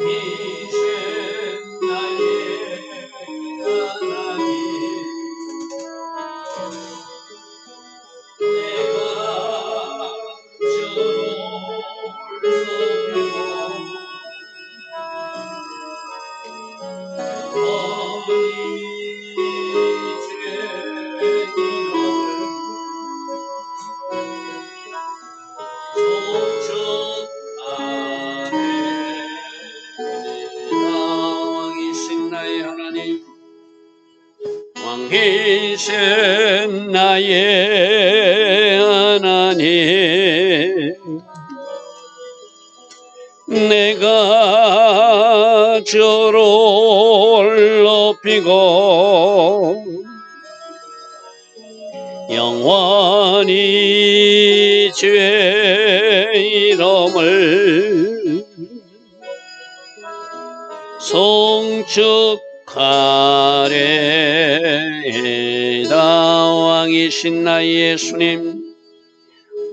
왕 내가 저를 높이고 영원히 죄 이름을 송축하래다 왕이신 나의 예수님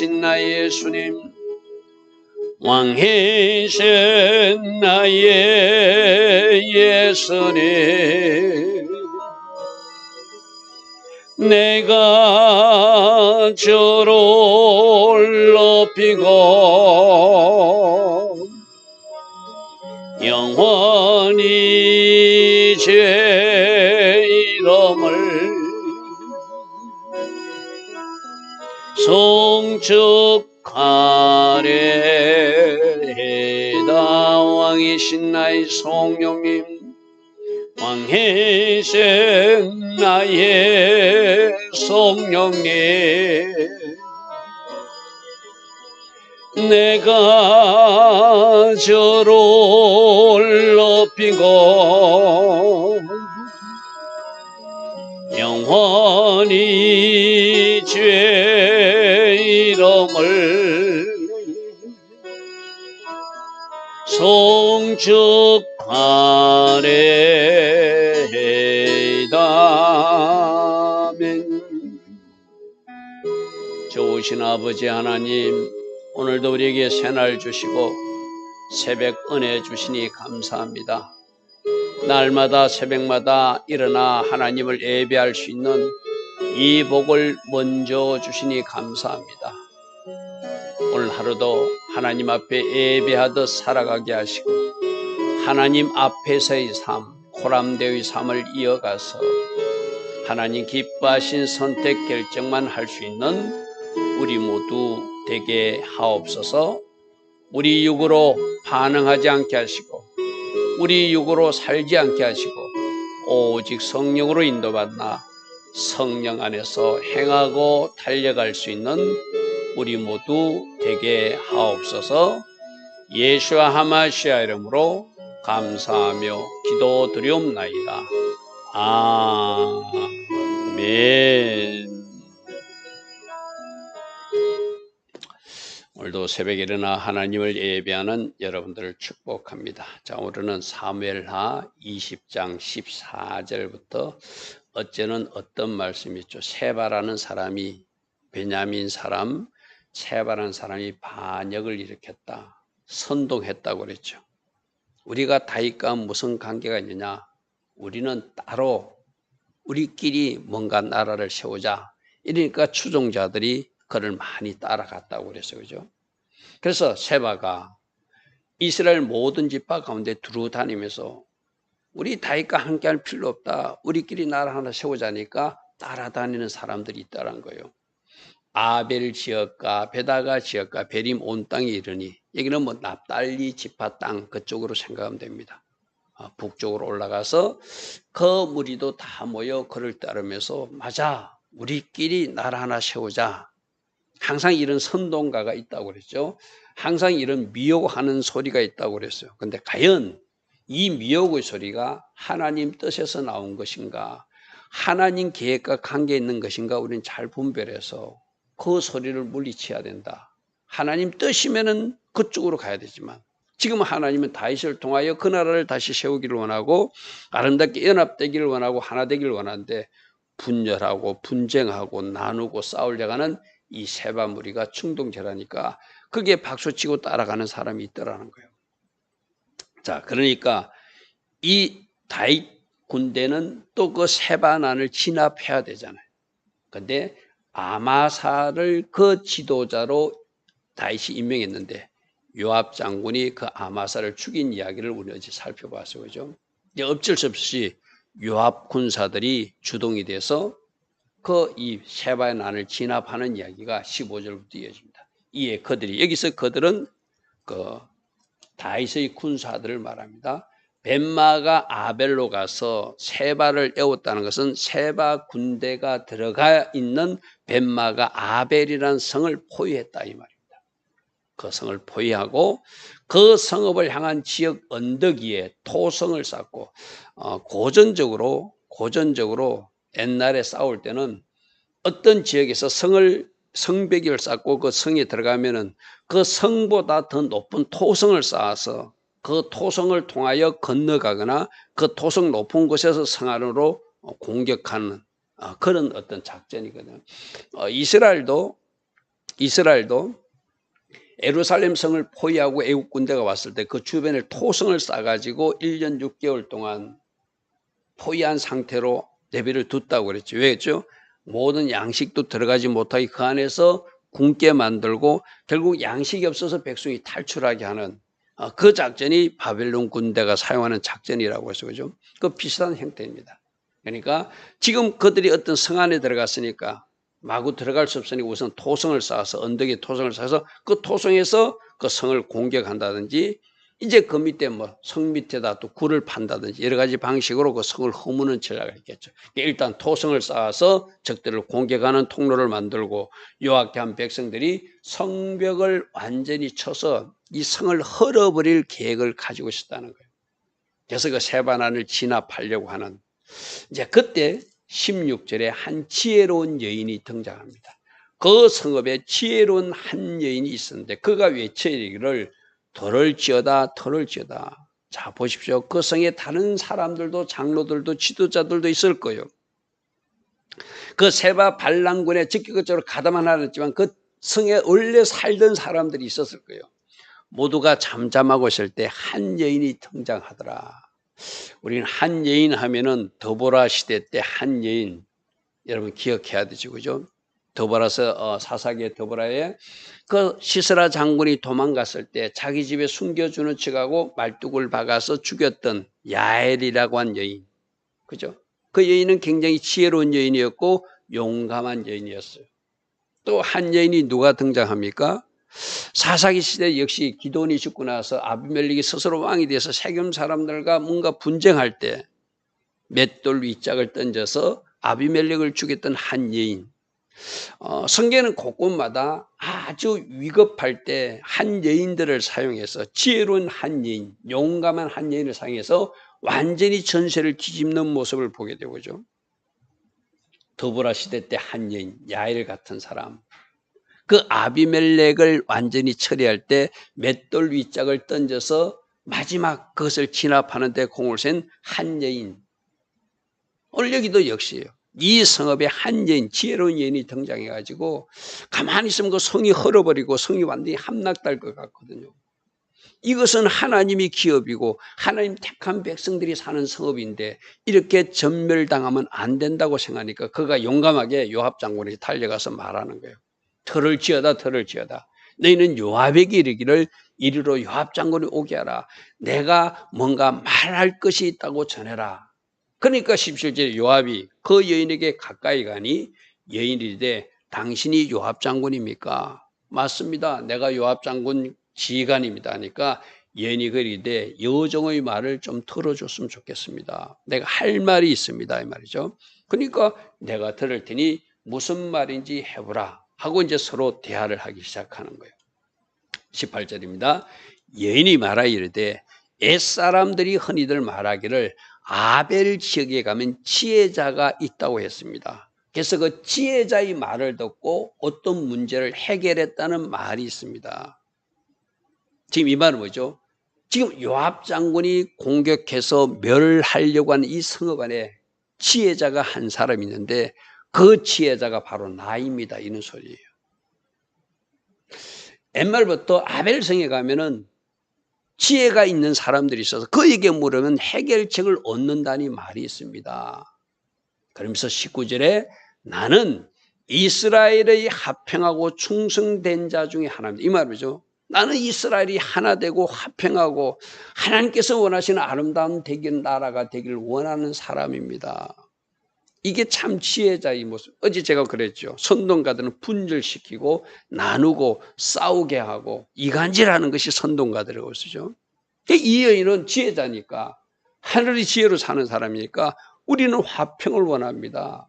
왕이신 나의 예수님 왕이신 나의 예수님 내가 저를 높이고 영원히 죄 이름을 송 축하래다 왕이신 나의 성령님 왕이신 나의 성령님. 내가 저를 높이고 영원히 송축하래다 아멘 좋으신 아버지 하나님 오늘도 우리에게 새날 주시고 새벽 은혜 주시니 감사합니다. 날마다 새벽마다 일어나 하나님을 예배할 수 있는 이 복을 먼저 주시니 감사합니다. 오늘 하루도 하나님 앞에 예배하듯 살아가게 하시고 하나님 앞에서의 삶, 코람대의 삶을 이어가서 하나님 기뻐하신 선택 결정만 할 수 있는 우리 모두 되게 하옵소서. 우리 육으로 반응하지 않게 하시고 우리 육으로 살지 않게 하시고 오직 성령으로 인도받나 성령 안에서 행하고 달려갈 수 있는 우리 모두 되게 하옵소서. 예수와 하마시아 이름으로 감사하며 기도드리옵나이다. 아멘. 오늘도 새벽에 일어나 하나님을 예배하는 여러분들을 축복합니다. 자, 오늘은 사무엘하 20장 14절부터 어째는 어떤 말씀이 있죠? 세바라는 사람이 베냐민 사람 세바라는 사람이 반역을 일으켰다. 선동했다고 그랬죠. 우리가 다윗과 무슨 관계가 있느냐? 우리는 따로 우리끼리 뭔가 나라를 세우자. 이러니까 추종자들이 그를 많이 따라갔다고 그랬어요. 그죠? 그래서 세바가 이스라엘 모든 집파 가운데 두루 다니면서 우리 다윗과 함께 할 필요 없다. 우리끼리 나라 하나 세우자니까 따라다니는 사람들이 있다는 거예요. 아벨 지역과 베다가 지역과 베림 온 땅에 이르니 여기는 뭐 납달리 지파 땅 그쪽으로 생각하면 됩니다. 아, 북쪽으로 올라가서 그 무리도 다 모여 그를 따르면서 맞아 우리끼리 나라 하나 세우자 항상 이런 선동가가 있다고 그랬죠. 항상 이런 미혹하는 소리가 있다고 그랬어요. 근데 과연 이 미혹의 소리가 하나님 뜻에서 나온 것인가? 하나님 계획과 관계 있는 것인가? 우리는 잘 분별해서 그 소리를 물리쳐야 된다. 하나님 뜻이면은 그쪽으로 가야 되지만 지금 하나님은 다윗을 통하여 그 나라를 다시 세우기를 원하고 아름답게 연합되기를 원하고 하나 되기를 원하는데 분열하고 분쟁하고 나누고 싸우려가는 이 세바 무리가 충동체라니까 그게 박수치고 따라가는 사람이 있더라는 거예요. 자, 그러니까 이 다윗 군대는 또 그 세바난을 진압해야 되잖아요. 근데 아마사를 그 지도자로 다윗이 임명했는데 요압 장군이 그 아마사를 죽인 이야기를 우리 어제 살펴봤어요. 그죠? 이제 어쩔 수 없이 요압 군사들이 주동이 돼서 그 이 세바의 난을 진압하는 이야기가 15절부터 이어집니다. 이에 그들이 여기서 그들은 그 다윗의 군사들을 말합니다. 벤마가 아벨로 가서 세바를 애웠다는 것은 세바 군대가 들어가 있는 벤마가 아벨이라는 성을 포위했다 이 말입니다. 그 성을 포위하고 그 성읍을 향한 지역 언덕 위에 토성을 쌓고 어, 고전적으로 고전적으로 옛날에 싸울 때는 어떤 지역에서 성을 성벽을 쌓고 그 성에 들어가면은 그 성보다 더 높은 토성을 쌓아서 그 토성을 통하여 건너가거나 그 토성 높은 곳에서 성 안으로 공격하는 어, 그런 어떤 작전이거든요. 어, 이스라엘도 이스라엘도 에루살렘 성을 포위하고 애국 군대가 왔을 때 그 주변에 토성을 쌓아가지고 1년 6개월 동안 포위한 상태로 내비를 뒀다고 그랬죠. 왜죠? 모든 양식도 들어가지 못하게 그 안에서 굶게 만들고 결국 양식이 없어서 백성이 탈출하게 하는 어, 그 작전이 바벨론 군대가 사용하는 작전이라고 해서 그죠? 그 비슷한 형태입니다. 그러니까 지금 그들이 어떤 성 안에 들어갔으니까 마구 들어갈 수 없으니 우선 토성을 쌓아서 언덕에 토성을 쌓아서 그 토성에서 그 성을 공격한다든지 이제 그 밑에 뭐 성 밑에다 또 굴을 판다든지 여러 가지 방식으로 그 성을 허무는 전략을 했겠죠. 일단 토성을 쌓아서 적들을 공격하는 통로를 만들고 요약한 백성들이 성벽을 완전히 쳐서 이 성을 헐어버릴 계획을 가지고 있었다는 거예요. 그래서 그 세반안을 진압하려고 하는 이제 그때 16절에 한 지혜로운 여인이 등장합니다. 그 성읍에 지혜로운 한 여인이 있었는데 그가 외쳐이기를 돌을 지어다 돌을 지어다 자 보십시오 그 성에 다른 사람들도 장로들도 지도자들도 있을 거예요 그 세바 반란군에 직격적으로 가담은 하였지만 그 성에 원래 살던 사람들이 있었을 거예요 모두가 잠잠하고 있을 때 한 여인이 등장하더라 우리는 한 여인 하면은 더보라 시대 때 한 여인 여러분 기억해야 되죠, 그죠? 더보라서 어, 사사기의 더보라에 그 시스라 장군이 도망갔을 때 자기 집에 숨겨주는 척하고 말뚝을 박아서 죽였던 야엘이라고 한 여인, 그죠? 그 여인은 굉장히 지혜로운 여인이었고 용감한 여인이었어요. 또 한 여인이 누가 등장합니까? 사사기 시대 역시 기도원이 죽고 나서 아비멜렉이 스스로 왕이 돼서 세겜 사람들과 뭔가 분쟁할 때 맷돌 윗짝을 던져서 아비멜렉을 죽였던 한 여인. 어, 성경은 곳곳마다 아주 위급할 때 한 여인들을 사용해서 지혜로운 한 여인, 용감한 한 여인을 사용해서 완전히 전세를 뒤집는 모습을 보게 되고죠. 더보라 시대 때 한 여인, 야일 같은 사람, 그 아비멜렉을 완전히 처리할 때 맷돌 윗짝을 던져서 마지막 그것을 진압하는 데 공을 센 한 여인. 오늘 여기도 역시요. 이 성읍에 한 여인, 지혜로운 여인이 등장해가지고 가만히 있으면 그 성이 헐어버리고 성이 완전히 함락될 것 같거든요. 이것은 하나님이 기업이고 하나님 택한 백성들이 사는 성읍인데 이렇게 전멸당하면 안 된다고 생각하니까 그가 용감하게 요합 장군이 달려가서 말하는 거예요. 터를 지어다 터를 지어다 너희는 요압에게 이르기를 이리로 요압 장군이 오게 하라 내가 뭔가 말할 것이 있다고 전해라 그러니까 17절에 요압이 그 여인에게 가까이 가니 여인이 이르되 당신이 요압 장군입니까? 맞습니다. 내가 요압 장군 지휘관입니다. 하니까 여인이 그리되 여종의 말을 좀 들어줬으면 좋겠습니다. 내가 할 말이 있습니다. 이 말이죠. 그러니까 내가 들을 테니 무슨 말인지 해보라. 하고 이제 서로 대화를 하기 시작하는 거예요. 18절입니다. 여인이 말하 이르되 옛사람들이 흔히들 말하기를 아벨 지역에 가면 지혜자가 있다고 했습니다. 그래서 그 지혜자의 말을 듣고 어떤 문제를 해결했다는 말이 있습니다. 지금 이 말은 뭐죠? 지금 요압 장군이 공격해서 멸하려고 하는 이 성읍 안에 지혜자가 한 사람이 있는데 그 지혜자가 바로 나입니다. 이런 소리예요. 옛말부터 아벨성에 가면은 지혜가 있는 사람들이 있어서 그에게 물으면 해결책을 얻는다는 말이 있습니다. 그러면서 19절에 나는 이스라엘의 합평하고 충성된 자 중에 하나입니다. 이 말이죠. 나는 이스라엘이 하나 되고 화평하고 하나님께서 원하시는 아름다운 되길 나라가 되길 원하는 사람입니다. 이게 참 지혜자의 모습. 어제 제가 그랬죠. 선동가들은 분절시키고 나누고 싸우게 하고 이간질하는 것이 선동가들이라고 쓰죠. 이 여인은 지혜자니까 하늘의 지혜로 사는 사람이니까 우리는 화평을 원합니다.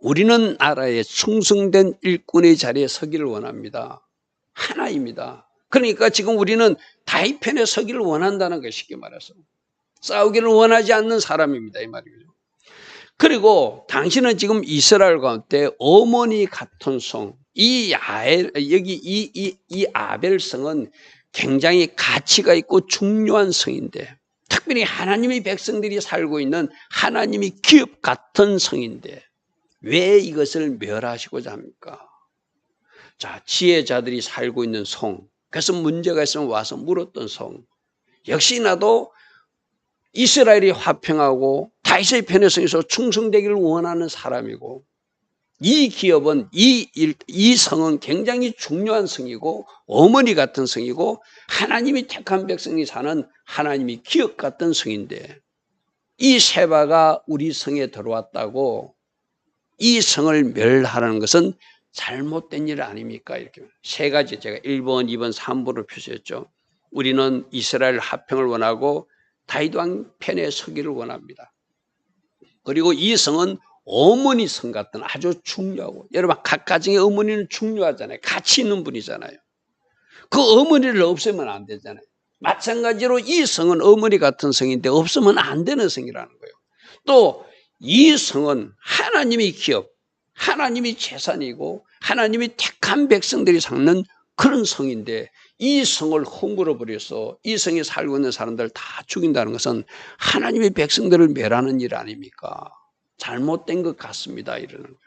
우리는 나라에 충성된 일꾼의 자리에 서기를 원합니다. 하나입니다. 그러니까 지금 우리는 다이편에 서기를 원한다는 것이 쉽게 말해서 싸우기를 원하지 않는 사람입니다. 이 말이죠. 그리고 당신은 지금 이스라엘 가운데 어머니 같은 성, 이 아엘, 여기 이, 이, 이 아벨성은 굉장히 가치가 있고 중요한 성인데, 특별히 하나님의 백성들이 살고 있는 하나님이 기업 같은 성인데, 왜 이것을 멸하시고자 합니까? 자, 지혜자들이 살고 있는 성. 그래서 문제가 있으면 와서 물었던 성. 역시 나도 이스라엘이 화평하고 다윗의 편에 서서 충성되기를 원하는 사람이고 이 기업은 이, 일, 이 성은 굉장히 중요한 성이고 어머니 같은 성이고 하나님이 택한 백성이 사는 하나님이 기업 같은 성인데 이 세바가 우리 성에 들어왔다고 이 성을 멸하라는 것은 잘못된 일 아닙니까? 이렇게 세 가지 제가 1번, 2번, 3번으로 표시했죠. 우리는 이스라엘 합평을 원하고 다윗 왕 편에 서기를 원합니다. 그리고 이 성은 어머니 성 같은 아주 중요하고 여러분 각 가정의 어머니는 중요하잖아요. 가치 있는 분이잖아요. 그 어머니를 없애면 안 되잖아요. 마찬가지로 이 성은 어머니 같은 성인데 없으면 안 되는 성이라는 거예요. 또 이 성은 하나님의 기업, 하나님이 재산이고 하나님이 택한 백성들이 사는 그런 성인데 이 성을 헝굴어 버려서 이 성에 살고 있는 사람들 다 죽인다는 것은 하나님의 백성들을 멸하는 일 아닙니까? 잘못된 것 같습니다. 이러는 거예요.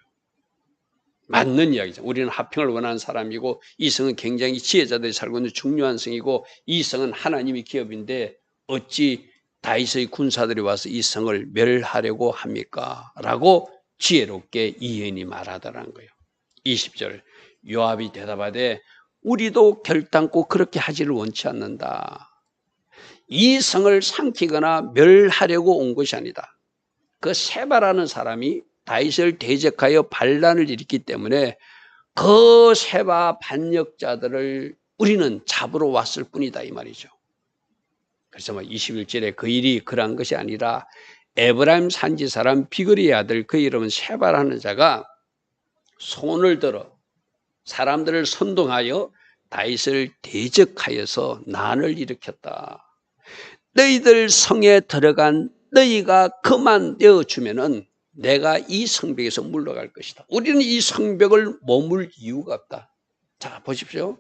맞는 이야기죠. 우리는 화평을 원하는 사람이고 이 성은 굉장히 지혜자들이 살고 있는 중요한 성이고 이 성은 하나님의 기업인데 어찌 다윗의 군사들이 와서 이 성을 멸하려고 합니까? 라고 지혜롭게 이인이 말하더라는 거예요. 20절 요압이 대답하되 우리도 결단코 그렇게 하지를 원치 않는다. 이 성을 삼키거나 멸하려고 온 것이 아니다. 그 세바라는 사람이 다윗을 대적하여 반란을 일으켰기 때문에 그 세바 반역자들을 우리는 잡으러 왔을 뿐이다 이 말이죠. 그래서 뭐 21절에 그 일이 그러한 것이 아니라 에브라임 산지 사람 비그리의 아들 그 이름은 세바라는 자가 손을 들어 사람들을 선동하여 다윗을 대적하여서 난을 일으켰다. 너희들 성에 들어간 너희가 그만 되어 주면은 내가 이 성벽에서 물러갈 것이다. 우리는 이 성벽을 머물 이유가 없다. 자, 보십시오.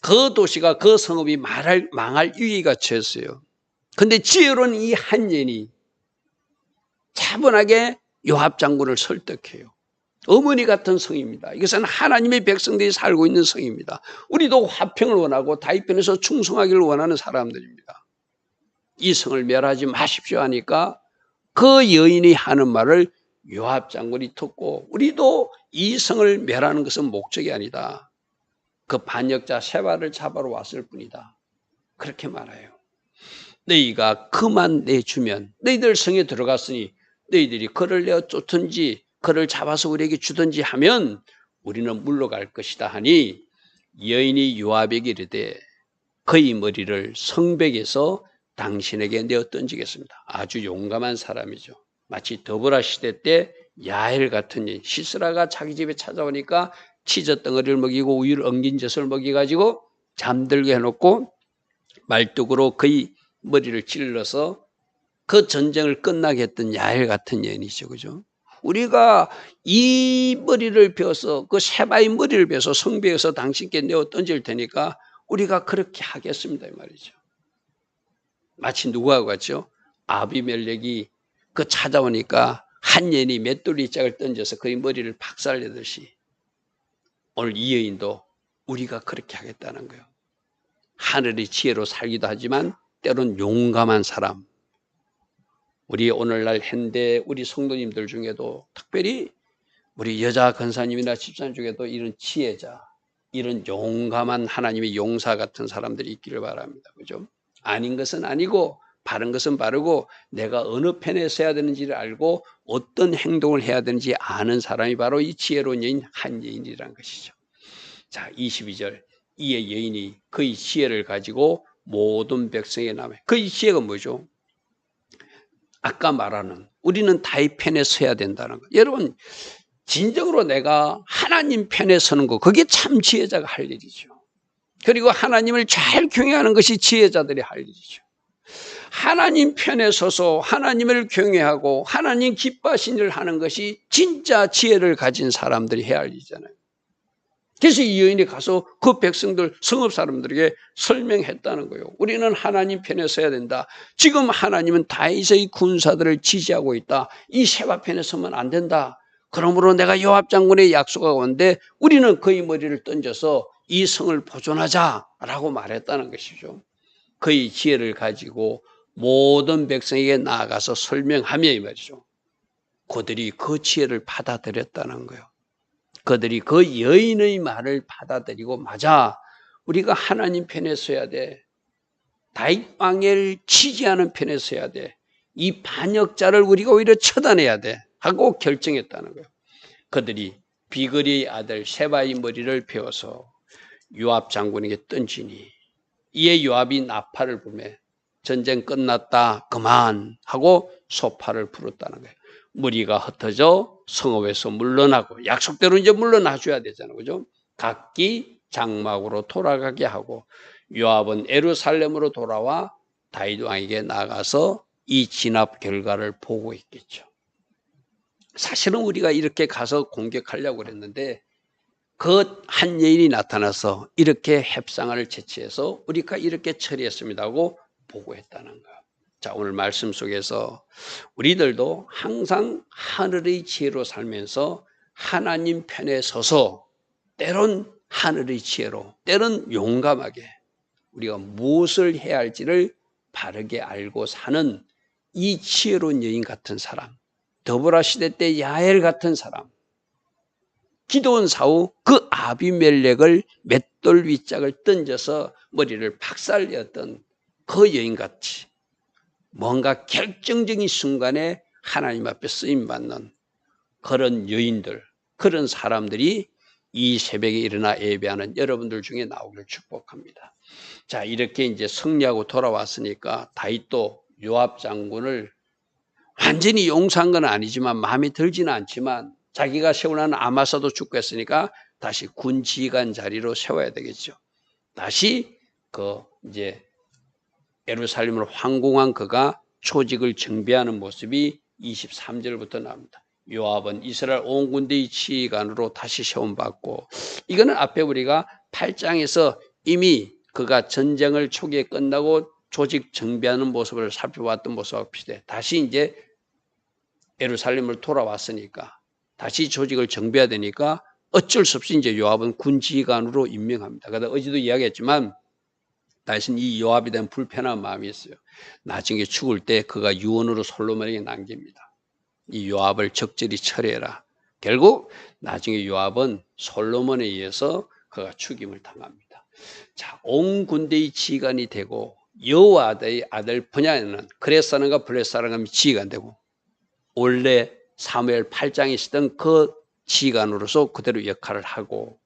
그 도시가 그 성읍이 말할, 망할 위기가 처했어요. 근데 지혜로운 이 한년이 차분하게 요압 장군을 설득해요. 어머니 같은 성입니다. 이것은 하나님의 백성들이 살고 있는 성입니다. 우리도 화평을 원하고 다윗편에서 충성하기를 원하는 사람들입니다. 이 성을 멸하지 마십시오 하니까 그 여인이 하는 말을 요압 장군이 듣고 우리도 이 성을 멸하는 것은 목적이 아니다. 그 반역자 세바를 잡아러 왔을 뿐이다. 그렇게 말해요. 너희가 그만 내주면 너희들 성에 들어갔으니 너희들이 그를 내어 쫓든지 그를 잡아서 우리에게 주든지 하면 우리는 물러갈 것이다 하니 여인이 요압에게 이르되 그의 머리를 성벽에서 당신에게 내어 던지겠습니다. 아주 용감한 사람이죠. 마치 더브라 시대 때 야엘 같은 이 시스라가 자기 집에 찾아오니까 치즈 덩어리를 먹이고 우유를 엉긴 젖을 먹여가지고 잠들게 해놓고 말뚝으로 그의 머리를 찔러서 그 전쟁을 끝나게 했던 야엘 같은 여인이죠. 그죠? 우리가 이 머리를 베어서 그 세바의 머리를 베어서 성벽에서 당신께 내어 던질 테니까 우리가 그렇게 하겠습니다. 이 말이죠. 마치 누구하고 같죠? 아비멜렉이 그 찾아오니까 한 여인이 맷돌이 짝을 던져서 그의 머리를 박살내듯이 오늘 이 여인도 우리가 그렇게 하겠다는 거예요. 하늘의 지혜로 살기도 하지만 때론 용감한 사람. 우리 오늘날 현대 우리 성도님들 중에도 특별히 우리 여자 권사님이나 집사님 중에도 이런 지혜자, 이런 용감한 하나님의 용사 같은 사람들이 있기를 바랍니다. 그죠? 아닌 것은 아니고 바른 것은 바르고 내가 어느 편에 서야 되는지를 알고 어떤 행동을 해야 되는지 아는 사람이 바로 이 지혜로운 여인 한 여인이라는 것이죠. 자, 22절. 이에 여인이 그의 지혜를 가지고 모든 백성의 남에 그의 지혜가 뭐죠? 아까 말하는 우리는 다의 편에 서야 된다는 거. 여러분 진정으로 내가 하나님 편에 서는 거 그게 참 지혜자가 할 일이죠. 그리고 하나님을 잘 경외하는 것이 지혜자들이 할 일이죠. 하나님 편에 서서 하나님을 경외하고 하나님 기뻐하신 일을 하는 것이 진짜 지혜를 가진 사람들이 해야 할 일이잖아요. 그래서 이 여인이 가서 그 백성들 성읍 사람들에게 설명했다는 거예요. 우리는 하나님 편에 서야 된다. 지금 하나님은 다윗의 군사들을 지지하고 있다. 이 세바 편에 서면 안 된다. 그러므로 내가 요압 장군의 약속하고 온데 우리는 그의 머리를 던져서 이 성을 보존하자라고 말했다는 것이죠. 그의 지혜를 가지고 모든 백성에게 나아가서 설명하며 이 말이죠. 그들이 그 지혜를 받아들였다는 거예요. 그들이 그 여인의 말을 받아들이고 맞아 우리가 하나님 편에 서야 돼. 다윗 왕을 지지하는 편에 서야 돼. 이 반역자를 우리가 오히려 처단해야 돼. 하고 결정했다는 거예요. 그들이 비거리의 아들 세바의 머리를 베어서 요압 장군에게 던지니 이에 요압이 나팔을 불매 전쟁 끝났다 그만 하고 소파를 불었다는 거예요. 무리가 흩어져 성읍에서 물러나고 약속대로 이제 물러나 줘야 되잖아요. 그죠? 각기 장막으로 돌아가게 하고 요압은 에루살렘으로 돌아와 다윗 왕에게 나가서 이 진압 결과를 보고 있겠죠. 사실은 우리가 이렇게 가서 공격하려고 그랬는데 그 한 여인이 나타나서 이렇게 협상을 제치해서 우리가 이렇게 처리했습니다 하고 보고했다는 거. 자, 오늘 말씀 속에서 우리들도 항상 하늘의 지혜로 살면서 하나님 편에 서서 때론 하늘의 지혜로, 때론 용감하게 우리가 무엇을 해야 할지를 바르게 알고 사는 이 지혜로운 여인 같은 사람, 더불어 시대 때 야엘 같은 사람, 기도원 사후 그 아비멜렉을 맷돌 윗짝을 던져서 머리를 박살내었던 그 여인같이 뭔가 결정적인 순간에 하나님 앞에 쓰임 받는 그런 여인들, 그런 사람들이 이 새벽에 일어나 예배하는 여러분들 중에 나오기를 축복합니다. 자, 이렇게 이제 승리하고 돌아왔으니까 다윗도 요압 장군을 완전히 용서한 건 아니지만 마음에 들지는 않지만 자기가 세우는 아마사도 죽겠으니까 다시 군 지휘관 자리로 세워야 되겠죠. 다시 그 이제 예루살렘을 황공한 그가 조직을 정비하는 모습이 23절부터 나옵니다. 요압은 이스라엘 온 군대의 지휘관으로 다시 세움받고 이거는 앞에 우리가 8장에서 이미 그가 전쟁을 초기에 끝나고 조직 정비하는 모습을 살펴봤던 모습과 비슷해. 다시 이제 예루살렘을 돌아왔으니까 다시 조직을 정비해야 되니까 어쩔 수 없이 이제 요압은 군 지휘관으로 임명합니다. 그러다 어제도 이야기했지만 다윗은 이 요압에 대한 불편한 마음이 있어요. 나중에 죽을 때 그가 유언으로 솔로몬에게 남깁니다. 이 요압을 적절히 처리해라. 결국 나중에 요압은 솔로몬에 의해서 그가 죽임을 당합니다. 자, 온 군대의 지휘관이 되고 여호와의 아들 분야에는 그레사는가 블레사는가 지휘관 되고 원래 사무엘 8장에 있었던 그 지휘관으로서 그대로 역할을 하고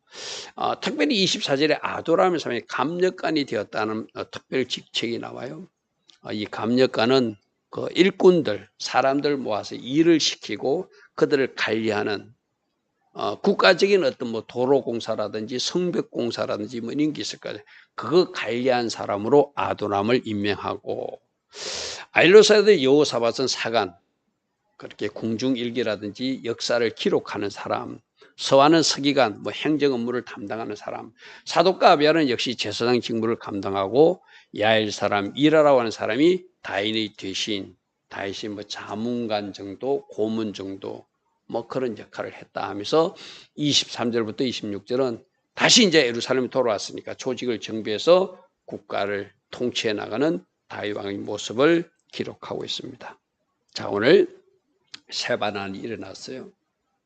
어, 특별히 24절에 아도라는 사람이 감력관이 되었다는 어, 특별 직책이 나와요. 어, 이 감력관은 그 일꾼들, 사람들 모아서 일을 시키고 그들을 관리하는 어, 국가적인 어떤 뭐 도로공사라든지 성벽공사라든지 뭐 이런 게 있을 거예요. 그거 관리한 사람으로 아도람을 임명하고 아일로사드 여호사밧은 사관 그렇게 궁중일기라든지 역사를 기록하는 사람 서한은 서기관 뭐 행정 업무를 담당하는 사람 사독과 아비아는 역시 제사장 직무를 감당하고 야일 사람 이라라고 하는 사람이 다인의 대신 다윗이 뭐 자문관 정도 고문 정도 뭐 그런 역할을 했다 하면서 23절부터 26절은 다시 이제 예루살렘에 돌아왔으니까 조직을 정비해서 국가를 통치해 나가는 다윗 왕의 모습을 기록하고 있습니다. 자, 오늘 세 반환이 일어났어요.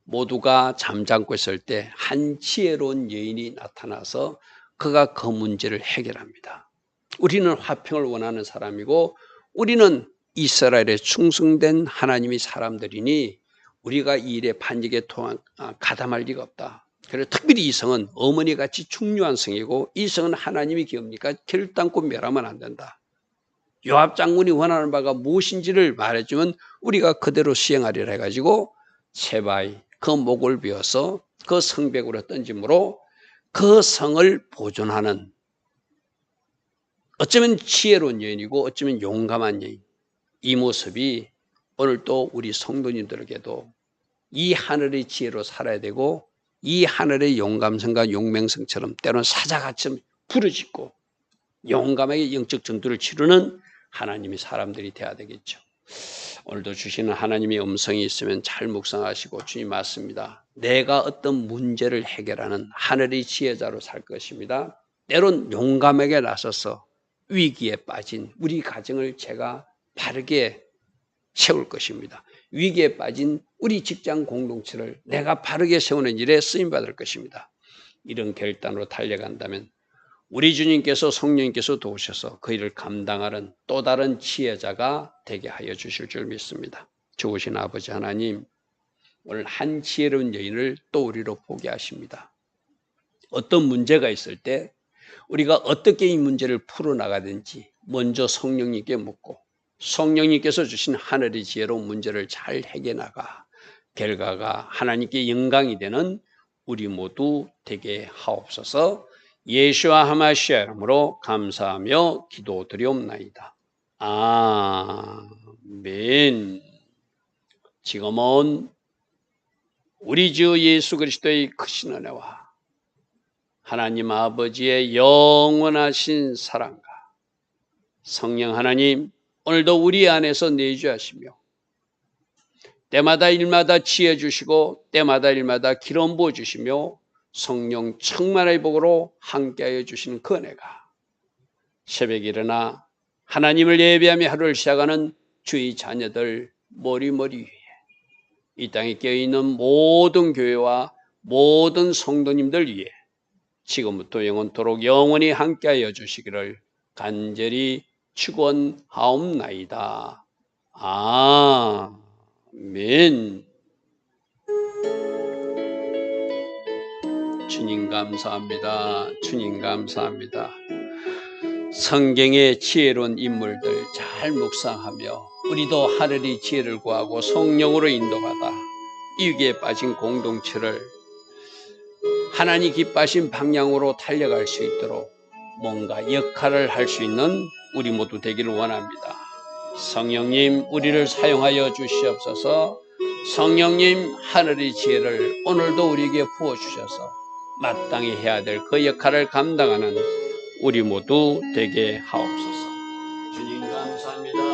모두가 잠잠고 있을 때 한 지혜로운 여인이 나타나서 그가 그 문제를 해결합니다. 우리는 화평을 원하는 사람이고 우리는 이스라엘에 충성된 하나님의 사람들이니 우리가 이 일에 반직에 통한 아, 가담할 리가 없다. 그래서 특별히 이 성은 어머니 같이 중요한 성이고 이 성은 하나님이 기업니까 결단코 멸하면 안 된다. 요압 장군이 원하는 바가 무엇인지를 말해주면 우리가 그대로 수행하리라 해가지고 세바이 그 목을 비어서 그 성벽으로 던짐으로 그 성을 보존하는 어쩌면 지혜로운 여인이고 어쩌면 용감한 여인 이 모습이 오늘 또 우리 성도님들에게도 이 하늘의 지혜로 살아야 되고 이 하늘의 용감성과 용맹성처럼 때로는 사자같이 부르짖고 용감하게 영적 전투를 치르는 하나님의 사람들이 돼야 되겠죠. 오늘도 주시는 하나님의 음성이 있으면 잘 묵상하시고 주님 맞습니다. 내가 어떤 문제를 해결하는 하늘의 지혜자로 살 것입니다. 때론 용감하게 나서서 위기에 빠진 우리 가정을 제가 바르게 세울 것입니다. 위기에 빠진 우리 직장 공동체를 내가 바르게 세우는 일에 쓰임 받을 것입니다. 이런 결단으로 달려간다면 우리 주님께서 성령님께서 도우셔서 그 일을 감당하는 또 다른 지혜자가 되게 하여 주실 줄 믿습니다. 좋으신 아버지 하나님, 오늘 한 지혜로운 여인을 또 우리로 보게 하십니다. 어떤 문제가 있을 때 우리가 어떻게 이 문제를 풀어나가든지 먼저 성령님께 묻고 성령님께서 주신 하늘의 지혜로 문제를 잘 해결나가 결과가 하나님께 영광이 되는 우리 모두 되게 하옵소서 예수와 하마시아 이름으로 감사하며 기도드리옵나이다. 아멘. 지금은 우리 주 예수 그리스도의 크신 은혜와 하나님 아버지의 영원하신 사랑과 성령 하나님 오늘도 우리 안에서 내주하시며 때마다 일마다 지혜 주시고 때마다 일마다 기름 부어 주시며 성령 충만의 복으로 함께하여 주시는 그 은혜가 새벽에 일어나 하나님을 예배하며 하루를 시작하는 주의 자녀들 머리머리 위에 이 땅에 깨어있는 모든 교회와 모든 성도님들 위해 지금부터 영원토록 영원히 함께하여 주시기를 간절히 축원하옵나이다. 아멘. 주님 감사합니다. 주님 감사합니다. 성경의 지혜로운 인물들 잘 묵상하며 우리도 하늘의 지혜를 구하고 성령으로 인도받아 이기에 빠진 공동체를 하나님 기뻐하신 방향으로 달려갈 수 있도록 뭔가 역할을 할 수 있는 우리 모두 되기를 원합니다. 성령님, 우리를 사용하여 주시옵소서. 성령님, 하늘의 지혜를 오늘도 우리에게 부어주셔서 마땅히 해야 될 그 역할을 감당하는 우리 모두 되게 하옵소서. 주님 감사합니다.